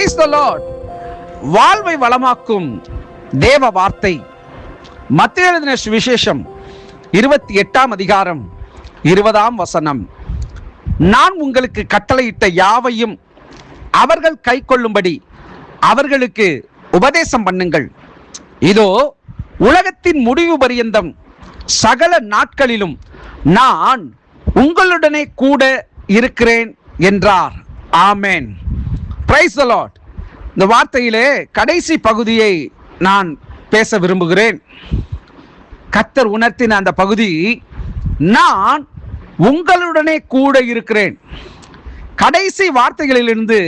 Praise the Lord வாழ்வை வளமாக்கும் தேவ வார்த்தை. மத்திய எழுதின சுவிசேஷம் இருபத்தி எட்டாம் அதிகாரம் இருபதாம் வசனம். நான் உங்களுக்கு கட்டளையிட்ட யாவையும் அவர்கள் கை கொள்ளும்படி அவர்களுக்கு உபதேசம் பண்ணுங்கள். இதோ உலகத்தின் முடிவு பரியந்தம் சகல நாட்களிலும் நான் உங்களுடனே கூட இருக்கிறேன் என்றார். ஆமேன். பிரைஸ் அலாட் இந்த வார்த்தையிலே கடைசி பகுதியை நான் பேச விரும்புகிறேன். கத்தர் உணர்த்தின அந்த பகுதி நான் உங்களுடனே கூட இருக்கிறேன். கடைசி வார்த்தைகளிலிருந்து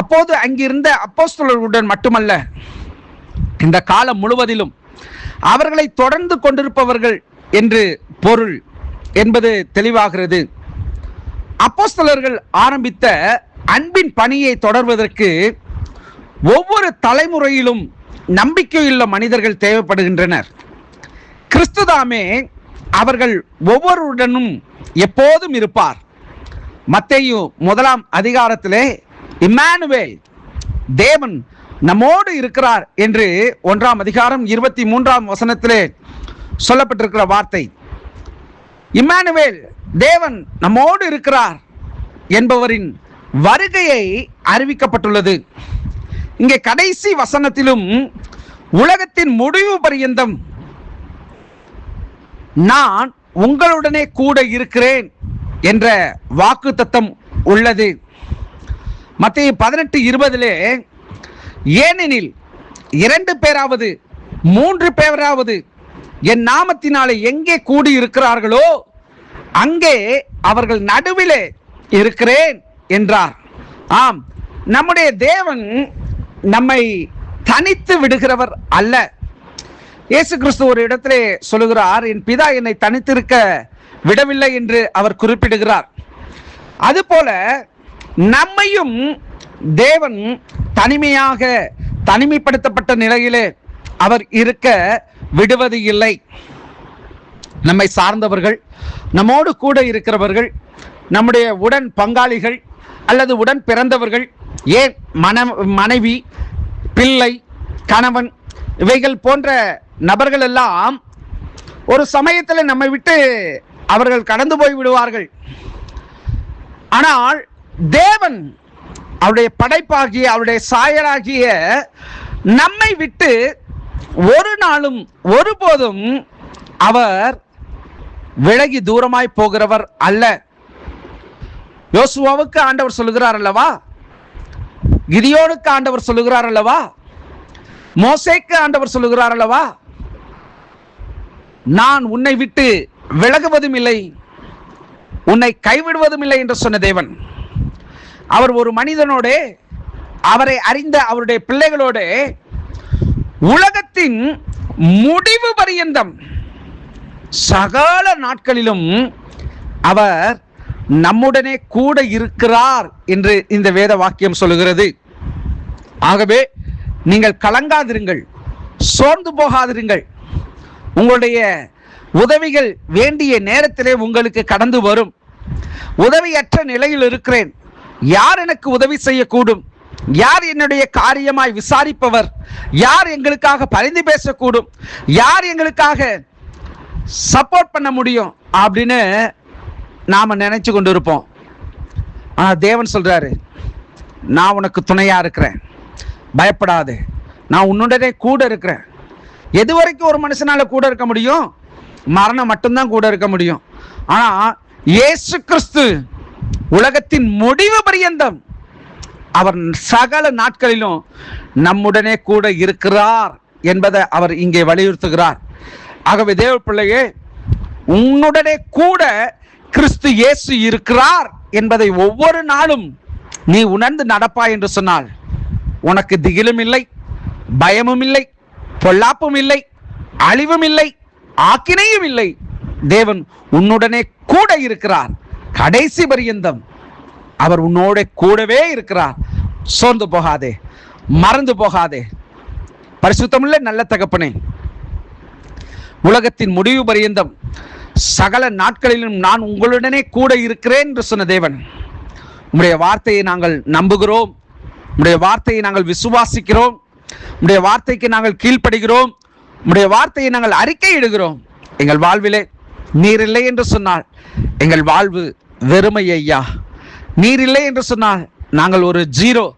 அப்போது அங்கிருந்த அப்போஸ்தலர்களுடன் மட்டுமல்ல இந்த காலம் முழுவதிலும் அவர்களை தொடர்ந்து கொண்டிருப்பவர்கள் என்று பொருள் என்பது தெளிவாகிறது. அப்போஸ்தலர்கள் ஆரம்பித்த அன்பின் பணியை தொடர்வதற்கு ஒவ்வொரு தலைமுறையிலும் நம்பிக்கையுள்ள மனிதர்கள் தேவைப்படுகின்றனர். கிறிஸ்துதாமே அவர்கள் ஒவ்வொருடனும் எப்போதும் இருப்பார். மத்தேயு முதலாம் அதிகாரத்திலே இம்மானுவேல் தேவன் நம்மோடு இருக்கிறார் என்று ஒன்றாம் அதிகாரம் இருபத்தி மூன்றாம் வசனத்திலே சொல்லப்பட்டிருக்கிற வார்த்தை. இம்மானுவேல் தேவன் நம்மோடு இருக்கிறார் என்பவரின் வருகையை அறிவிக்கப்பட்டுள்ளது. இங்கே கடைசி வசனத்திலும் உலகத்தின் முடிவு பரியந்தம். நான் உங்களுடனே கூட இருக்கிறேன் என்ற வாக்கு தத்தம் உள்ளது. மத்திய பதினெட்டு இருபதிலே ஏனெனில் இரண்டு பேராவது மூன்று பேராவது என் நாமத்தினாலே எங்கே கூடி இருக்கிறார்களோ அங்கே அவர்கள் நடுவிலே இருக்கிறேன். என்றார். ஆம் நம்முடைய தேவன் நம்மை தனித்து விடுகிறவர் அல்ல. இயேசு கிறிஸ்து ஒரு இடத்திலே சொல்லுகிறார் என் பிதா என்னை தனித்திருக்க விடவில்லை என்று அவர் குறிப்பிடுகிறார். அதுபோல நம்மையும் தேவன் தனிமையாக தனிமைப்படுத்தப்பட்ட நிலையிலே அவர் இருக்க விடுவது இல்லை. நம்மை சார்ந்தவர்கள் நம்மோடு கூட இருக்கிறவர்கள் நம்முடைய உடன் பங்காளிகள் அல்லது உடன் பிறந்தவர்கள் ஏன் மன மனைவி பிள்ளை கணவன் இவைகள் போன்ற நபர்கள் எல்லாம் ஒரு சமயத்தில் நம்மை விட்டு அவர்கள் கடந்து போய் விடுவார்கள். ஆனால் தேவன் அவருடைய படைப்பாகிய அவருடைய சாயலாகிய நம்மை விட்டு ஒரு நாளும் ஒருபோதும் அவர் விலகி தூரமாய் போகிறவர் அல்ல. யோசுவாவுக்கு ஆண்டவர் சொல்லுகிறார் அல்லவா? கிதியோனுக்கு ஆண்டவர் சொல்லுகிறார் அல்லவா? மோசேக்கு ஆண்டவர் சொல்லுகிறார் அல்லவா? நான் உன்னை விட்டு விலகுவதும் இல்லை உன்னை கைவிடுவதும் இல்லை என்று சொன்ன தேவன். அவர் ஒரு மனிதனோட அவரை அறிந்த அவருடைய பிள்ளைகளோட உலகத்தின் முடிவு பரியந்தம் சகல நாட்களிலும் அவர் நம்முடனே கூட இருக்கிறார் என்று இந்த வேத வாக்கியம் சொல்லுகிறது. ஆகவே நீங்கள் கலங்காதிருங்கள் சோர்ந்து போகாதிருங்கள். உங்களுடைய உதவிகள் வேண்டிய நேரத்திலே உங்களுக்கு கடந்து வரும். உதவியற்ற நிலையில் இருக்கிறேன். யார் எனக்கு உதவி செய்யக்கூடும்? யார் என்னுடைய காரியமாய் விசாரிப்பவர்? யார் எங்களுக்காக பரிந்து பேசக்கூடும்? யார் எங்களுக்காக சப்போர்ட் பண்ண முடியும்? அப்படின்னு நாம் நினைச்சு கொண்டு இருப்போம் ஆனால் தேவன் சொல்கிறாரு நான் உனக்கு துணையாக இருக்கிறேன். பயப்படாது. நான் உன்னுடனே கூட இருக்கிறேன். எது வரைக்கும் ஒரு மனுஷனால் கூட இருக்க முடியும்? மரணம் மட்டும்தான் கூட இருக்க முடியும். ஆனால் இயேசு கிறிஸ்து உலகத்தின் முடிவு பரியந்தம். அவர் சகல நாட்களிலும் நம்முடனே கூட இருக்கிறார் என்பதை அவர் இங்கே வலியுறுத்துகிறார். ஆகவே தேவ பிள்ளையே உன்னுடனே கூட கிறிஸ்து இயேசு இருக்கிறார் என்பதை ஒவ்வொரு நாளும் நீ உணர்ந்து நடப்பாய் என்று சொன்னால் உனக்கு திகிலும் இல்லை பயமும் இல்லை பொல்லாப்பும் இல்லை அழிவும் இல்லை ஆக்கினையும் இல்லை. தேவன் உன்னுடனே கூட இருக்கிறார். கடைசி பரியந்தம் அவர் உன்னோட கூடவே இருக்கிறார். சோர்ந்து போகாதே மறந்து போகாதே. பரிசுத்தமில்லை நல்ல தகப்பனே உலகத்தின் முடிவு பரியந்தம் சகல நாட்களிலும் நான் உங்களுடனே கூட இருக்கிறேன் என்று சொன்ன தேவன். உம்முடைய வார்த்தையை நாங்கள் நம்புகிறோம். உடைய வார்த்தையை நாங்கள் விசுவாசிக்கிறோம். உடைய வார்த்தைக்கு நாங்கள் கீழ்ப்படுகிறோம். உடைய வார்த்தையை நாங்கள் அறிக்கையிடுகிறோம் எங்கள் வாழ்விலே நீர் இல்லை என்று சொன்னால் எங்கள் வாழ்வு வெறுமை ஐயா. நீர் இல்லை என்று சொன்னால் நாங்கள் ஒரு ஜீரோ.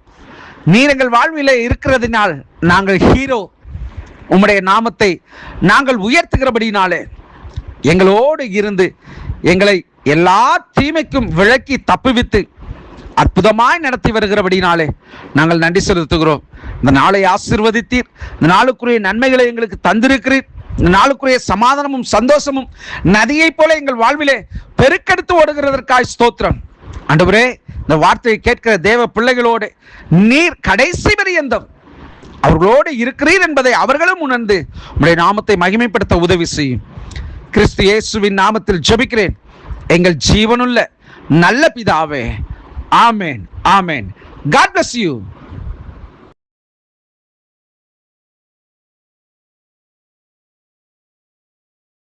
நீர் எங்கள் வாழ்விலே இருக்கிறதினால் நாங்கள் ஹீரோ. உம்முடைய நாமத்தை நாங்கள் உயர்த்துகிறபடினாலே எங்களோடு இருந்து எங்களை எல்லா தீமைக்கும் விளக்கி தப்புவித்து அற்புதமாய் நடத்தி வருகிறபடினாலே நாங்கள் நன்றி செலுத்துகிறோம். இந்த நாளை ஆசிர்வதித்தீர். இந்த நாளுக்குரிய நன்மைகளை எங்களுக்கு தந்திருக்கிறீர். இந்த நாளுக்குரிய சமாதானமும் சந்தோஷமும் நதியைப் போல எங்கள் வாழ்விலே பெருக்கெடுத்து ஓடுகிறதற்காய் ஸ்தோத்திரம். ஆண்டவரே இந்த வார்த்தையை கேட்கிற தேவ பிள்ளைகளோடு நீர் கடைசி பரியந்தம் அவர்களோடு இருக்கிறீர் என்பதை அவர்களும் உணர்ந்து உம்முடைய நாமத்தை மகிமைப்படுத்த உதவி செய்யும். கிறிஸ்து இயேசுவின் நாமத்தில் ஜபிக்கிறேன். எங்கள் ஜீவனுள்ள நல்ல பிதாவே ஆமேன் ஆமேன். God bless you